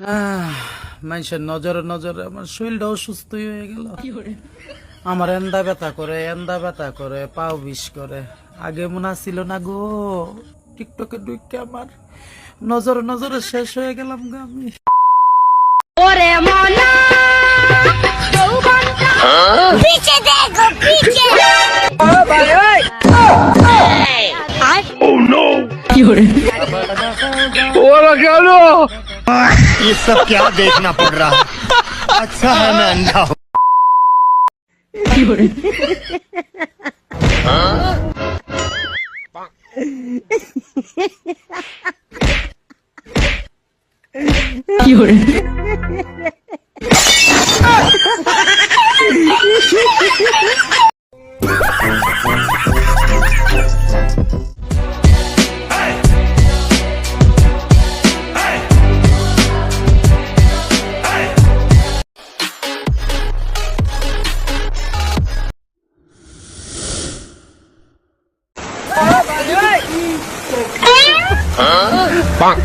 আহ, মানুষের নজরে নজরে আমার শরীরটা অসুস্থ হয়ে গেল। আমার এন্দা ব্যথা করে এন্দা ব্যথা করে পাও বিষ করে। আগে মনে ছিল না গো টিকটকে ঢুকে আমার নজরে নজরে শেষ হয়ে গেলাম গো আমি। ওরে মনা পিছে দেখো পিছে। আর ये सब क्या देखना पड़ रहा है? अच्छा है मैं अंधा हूँ। তোমার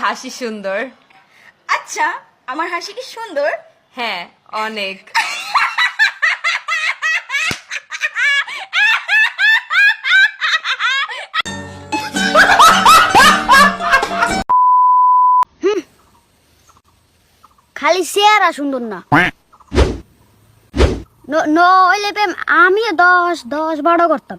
হাসি সুন্দর। আচ্ছা আমার হাসি কি সুন্দর? হ্যাঁ অনেক। খালি চেহারা সুন্দর না। ন- নইলে প্রেম আমি দশ দশ বারো করতাম।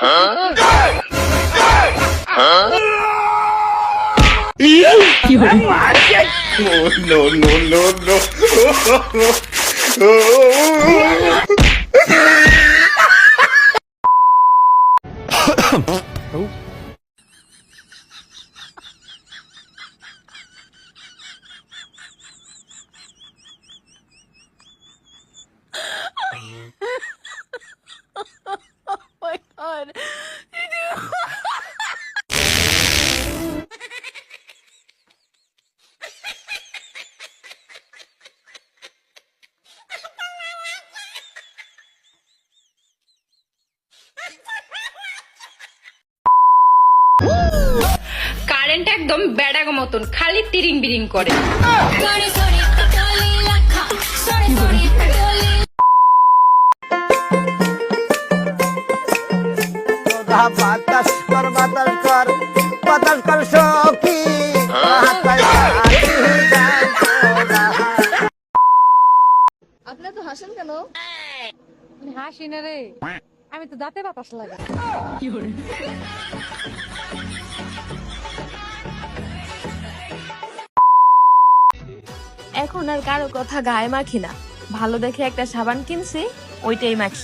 No, no, no, no, no. Current একদম বেড়াগো মতন খালি তিরিং বিরিং করে বাতাস কর বাতাস কর বাতাস কর সখী। হাসি না রে। আমি তো দাঁতে বাতাস লাগে। এখন আর কারও কথা গায়ে মাখি না। ভালো দেখে একটা সাবান কিনছি ওইটাই মাখি।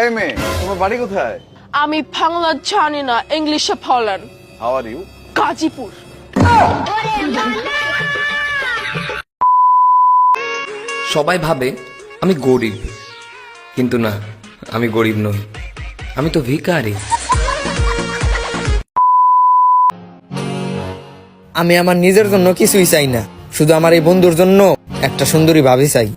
এই মেয়ে তোমার বাড়ি কোথায়? আমি বাংলা জানি না ইংলিশে বলেন। How are you Gazipur. সবাই ভাবে আমি গরিব। কিন্তু না, আমি গরিব নই। আমি তো ভিকারি আমি আমার নিজের জন্য কিছুই চাই না। শুধু আমার এই বন্ধুর জন্য একটা সুন্দরী ভাবি চাই।